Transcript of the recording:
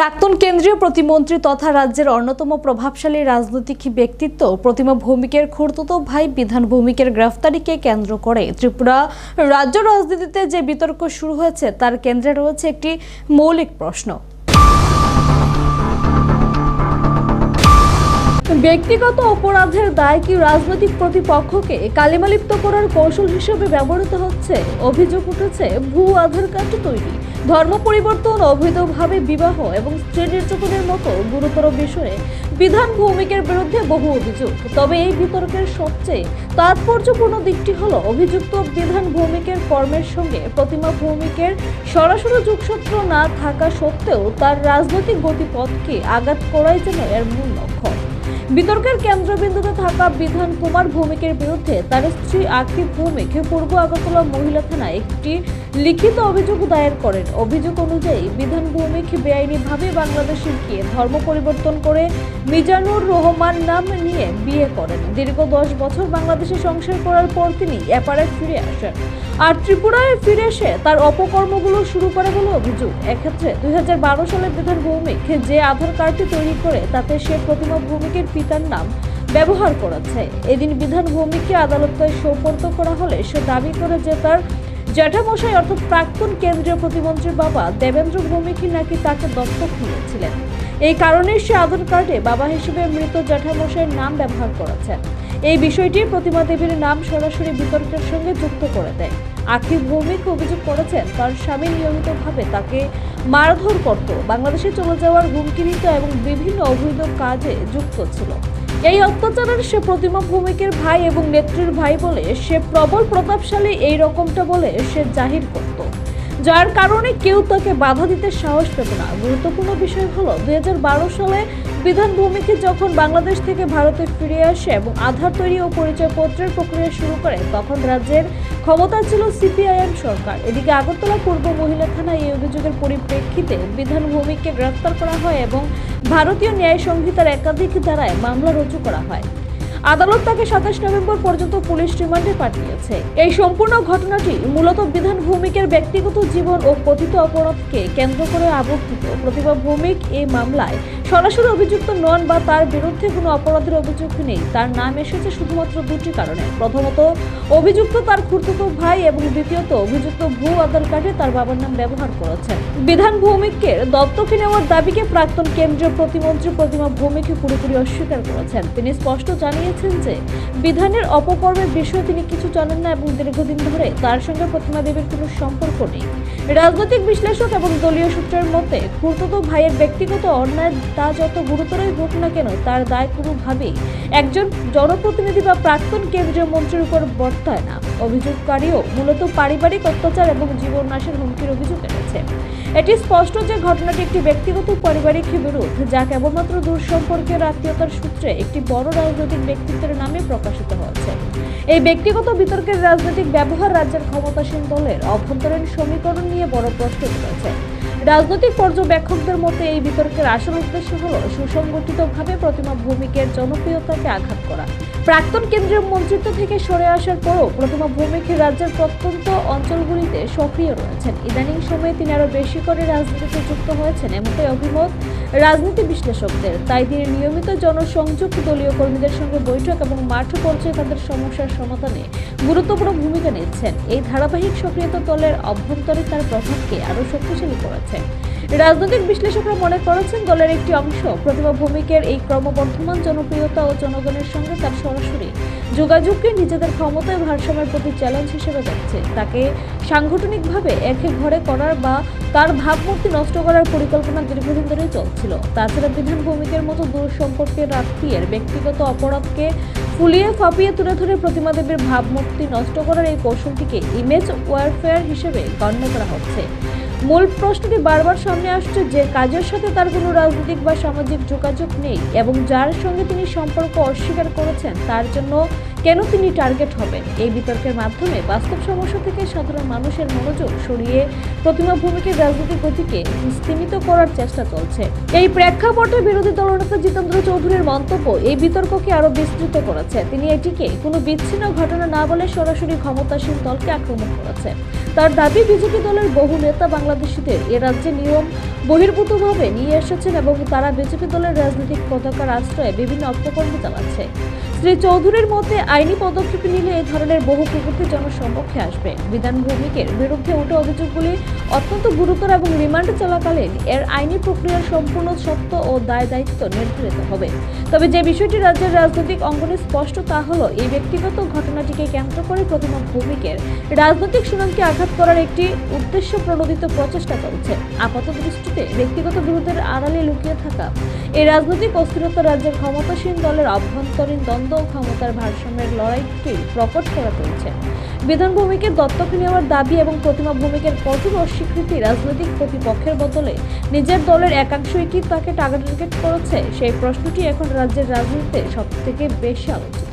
প্রাক্তন কেন্দ্রীয় প্রতিমন্ত্রী তথা রাজ্যের অন্যতম প্রভাবশালী রাজনৈতিক ব্যক্তিত্ব প্রতিমা ভৌমিকের খুড়তুতো ভাই বিধান ভৌমিকের গ্রেফতারিকে কেন্দ্র করে। ত্রিপুরা রাজ্য রাজনীতিতে যে বিতর্ক শুরু হয়েছে, তার কেন্দ্রে রয়েছে একটি মৌলিক প্রশ্ন। ব্যক্তিগত অপরাধের দায় কি রাজনৈতিক প্রতিপক্ষকে কালিমালিপ্ত করার কৌশল হিসেবে ব্যবহৃত হচ্ছে? অভিযোগ উঠেছে ভূ আধার কার্ড তৈরি। ধর্ম পরিবর্তন, অবৈধভাবে বিবাহ এবং স্ত্রী নির্যাতনের মতো গুরুতর বিষয়ে বিধান ভৌমিকের বিরুদ্ধে বহু অভিযোগ। তবে এই বিতর্কের সবচেয়ে তাৎপর্যপূর্ণ দিকটি হল অভিযুক্ত বিধান ভৌমিকের কর্মের সঙ্গে প্রতিমা ভৌমিকের সরাসরি যোগসূত্র না থাকা সত্ত্বেও তার রাজনৈতিক গতিপথকে আঘাত করাই যেন এর মূল লক্ষ্য। বিতর্কের কেন্দ্রবিন্দুতে থাকা বিধান কুমার ভৌমিকের বিরুদ্ধে তার স্ত্রী আকিব ভৌমিক পূর্ব আগরতলা মহিলা থানায় একটি লিখিত অভিযোগ দায়ের করেন। অভিযোগ অনুযায়ী বিধান ভৌমিক বেআইনিভাবে বাংলাদেশে গিয়ে ধর্ম পরিবর্তন করে মিজানুর রহমান নাম নিয়ে বিয়ে করেন। দীর্ঘ দশ বছর বাংলাদেশে সংসার করার পর তিনি এপারে ফিরে আসেন। আর ত্রিপুরায় ফিরে এসে তার অপকর্মগুলো শুরু করে বলে অভিযোগ। এক্ষেত্রে দুই হাজার বারো সালে বিধান ভৌমিক যে আধার কার্ডটি তৈরি করে তাতে সে প্রতিমা ভৌমিকের পিতার নাম ব্যবহার করেছে। এদিন বিধান ভৌমিককে আদালতে সোপর্দ করা হলে সে দাবি করে যে তার জ্যাঠামশাই অর্থাৎ প্রাক্তন কেন্দ্রীয় প্রতিমন্ত্রীর বাবা দেবেন্দ্র ভৌমিকই নাকি তাকে দত্তক নিয়েছিলেন। এই কারণে সে আধার কার্ডে বাবা হিসেবে মৃত জ্যাঠামশাইয়ের নাম ব্যবহার করেছেন। এই বিষয়টি প্রতিমা দেবীর নাম সরাসরি বিতর্কের সঙ্গে যুক্ত করে দেয়। আকিব ভৌমিক অভিযোগ করেছেন, তার স্বামী নিয়মিতভাবে তাকে মারধর করত। বাংলাদেশে চলে যাওয়ার হুমকি দিত এবং বিভিন্ন অবৈধ কাজে যুক্ত ছিল। এই অত্যাচারের সে প্রতিমা ভৌমিকের ভাই এবং নেত্রীর ভাই বলে সে প্রবল প্রতাপশালী, এই রকমটা বলে সে জাহির করত। যার কারণে কেউ তাকে বাধা দিতে সাহস পেত না। গুরুত্বপূর্ণ বিষয় হলো, দুই হাজার বারো সালে বিধান ভূমিকে যখন বাংলাদেশ থেকে ভারতে ফিরে আসে এবং আধার তৈরি ও পরিচয়পত্রের প্রক্রিয়া শুরু করে, তখন রাজ্যের ক্ষমতা ছিল সিপিআইএম সরকার। এদিকে আগরতলা পূর্ব মহিলা থানায় এই অভিযোগের পরিপ্রেক্ষিতে বিধান ভূমিকে গ্রেফতার করা হয় এবং ভারতীয় ন্যায় সংহিতার একাধিক ধারায় মামলা রুজু করা হয়। আদালত তাকে সাতাশ নভেম্বর পর্যন্ত পুলিশ রিমান্ডে পাঠিয়েছে। এই সম্পূর্ণ ঘটনাটি মূলত বিধান ভৌমিকের ব্যক্তিগত জীবন ও কথিত অপরাধকে কেন্দ্র করে আবর্তিত। প্রতিভা ভৌমিক এই মামলায় সরাসরি অভিযুক্ত নন বা তার বিরুদ্ধে কোনো অপরাধের অভিযোগ নেই। তার নাম এসেছে শুধুমাত্র দুটি কারণে। প্রথমত, অভিযুক্ত তার খুর্তুতো ভাই এবং দ্বিতীয়ত, অভিযুক্ত ভূ আধার কার্ডে তার বাবার নাম ব্যবহার করেছেন। বিধান ভৌমিককে দত্তকে নেওয়ার দাবিকে প্রাক্তন কেন্দ্রীয় প্রতিমন্ত্রী প্রতিমা ভৌমিককে পুরোপুরি অস্বীকার করেছেন। তিনি স্পষ্ট জানিয়েছেন যে, বিধানের অপকর্মের বিষয়ে তিনি কিছু জানেন না এবং দীর্ঘদিন ধরে তার সঙ্গে প্রতিমা দেবীর কোনো সম্পর্ক নেই। রাজনৈতিক বিশ্লেষক এবং দলীয় সূত্রের মতে খুর্তুতো ভাইয়ের ব্যক্তিগত অন্যায় তা যত গুরুতরই হোক না কেন, তার দায় কোনোভাবেই একজন জনপ্রতিনিধি বা প্রাক্তন কেন্দ্রীয় মন্ত্রীর উপর বর্তায় না। অভিযোগকারীও মূলত পারিবারিক অত্যাচার এবং জীবন নাশের হুমকির অভিযোগ এনেছে। এটি স্পষ্ট যে ঘটনাটি একটি ব্যক্তিগত পারিবারিক বিরোধ, যা কেবলমাত্র দূর সম্পর্কের আত্মীয়তার সূত্রে একটি বড় রাজনৈতিক ব্যক্তিত্বের নামে প্রকাশিত হয়েছে। এই ব্যক্তিগত বিতর্কের রাজনৈতিক ব্যবহার রাজ্যের ক্ষমতাসীন দলের অভ্যন্তরীণ সমীকরণ নিয়ে বড় প্রশ্ন উঠেছে। রাজনৈতিক পর্যবেক্ষকদের মতে এই বিতর্কের আসল উদ্দেশ্য হল সুসংগঠিতভাবে প্রতিমা ভূমিকের জনপ্রিয়তাকে আঘাত করা। প্রাক্তন কেন্দ্রীয় মন্ত্রিত্ব থেকে সরে আসার পরও প্রতিমা ভৌমিক রাজ্যের প্রত্যন্ত অঞ্চলগুলিতে সক্রিয় রয়েছেন। ইদানিং সময়ে তিনি আরও বেশি করে রাজনীতিতে যুক্ত হয়েছেন, এমনটাই অভিমত রাজনীতি বিশ্লেষকদের। তাই তিনি নিয়মিত জনসংযোগ, দলীয় কর্মীদের সঙ্গে বৈঠক এবং মাঠ পর্যায়ে তাদের সমস্যার সমাধানে গুরুত্বপূর্ণ ভূমিকা নিচ্ছেন। এই ধারাবাহিক সক্রিয়তা দলের অভ্যন্তরে তার প্রভাবকে আরও শক্তিশালী করেছে। রাজনৈতিক বিশ্লেষকরা মনে করেছেন দলের একটি অংশ প্রতিভা ভৌমিকের এই ক্রমবর্ধমান জনপ্রিয়তা ও জনগণের সঙ্গে তার সরাসরি যোগাযোগকে নিজেদের ক্ষমতায় ভারসাম্যের প্রতি চ্যালেঞ্জ হিসেবে দেখছে। তাকে সাংগঠনিকভাবে একে ঘরে করার বা তার ভাবমূর্তি নষ্ট করার পরিকল্পনা দীর্ঘদিন ধরেই চলছিল। তাছাড়া বিধান ভৌমিকের মতো দূর সম্পর্কের আত্মীয়ের ব্যক্তিগত অপরাধকে ফুলিয়ে ফাঁপিয়ে তুলে ধরে প্রতিমা দেবীর ভাবমূর্তি নষ্ট করার এই কৌশলটিকে ইমেজ ওয়ারফেয়ার হিসেবে গণ্য করা হচ্ছে। মূল প্রশ্নটি বারবার সামনে আসছে যে কাজের সাথে তার কোনো রাজনৈতিক বা সামাজিক যোগাযোগ নেই এবং যার সঙ্গে তিনি সম্পর্ক অস্বীকার করেছেন, তার জন্য কেন তিনি টার্গেট হবেন? এই বিতর্কের মাধ্যমে বাস্তব সমস্যা থেকে সাধারণ মানুষের মনোযোগ সরিয়ে প্রতিমা ভূমিকে রাজনৈতিক গতিকে স্তীমিত করার চেষ্টা চলছে। এই প্রেক্ষাপটে বিরোধী দলনেতা জিতেন্দ্র চৌধুরীর মন্তব্য এই বিতর্ককে আরও বিস্তৃত করেছে। তিনি এটিকে কোনো বিচ্ছিন্ন ঘটনা না বলে সরাসরি ক্ষমতাসীন দলকে আক্রমণ করেছে। তার দাবি, বিজেপি দলের বহু নেতা বাংলাদেশিদের এ রাজ্যে নিয়ম বহির্ভূতভাবে নিয়ে এসেছেন এবং তারা বিজেপি দলের রাজনৈতিক পতাকার আশ্রয়ে বিভিন্ন অপকর্ম চালাচ্ছে। শ্রী চৌধুরীর মতে, আইনি পদক্ষেপ নিলে এই ধরনের বহু প্রকৃতি জনসম্মুখে আসবে। বিধান ভৌমিকের বিরুদ্ধে ওঠা অভিযোগগুলি অত্যন্ত গুরুতর এবং রিমান্ড চলাকালীন। এর আইনি প্রক্রিয়ার সম্পূর্ণ সত্য ও দায় দায়িত্ব নির্ধারিত হবে। তবে যে বিষয়টি রাজ্যের রাজনৈতিক অঙ্গনে স্পষ্ট তা হল, এই ব্যক্তিগত ঘটনাটিকে কেন্দ্র করে প্রতিমা ভৌমিকের রাজনৈতিক সুনামকে আঘাত করার একটি উদ্দেশ্য প্রণোদিত প্রচেষ্টা চলছে। আপাত দৃষ্টিতে ব্যক্তিগত বিরোধের আড়ালে লুকিয়ে থাকা এই রাজনৈতিক অস্থিরতা রাজ্যের ক্ষমতাসীন দলের অভ্যন্তরীণ দ্বন্দ্ব ও ক্ষমতার ভারসাম্যের লড়াইকেই প্রকট করা চলছে বিধান ভূমিকে দত্তক নেওয়ার দাবি এবং প্রতিমা ভূমিকের কঠোর অস্বীকৃতি রাজনৈতিক প্রতিপক্ষের বদলে নিজের দলের একাংশই কি তাকে টার্গেট করেছে? সেই প্রশ্নটি এখন রাজ্যের রাজনীতিতে সব থেকে বেশি আলোচিত।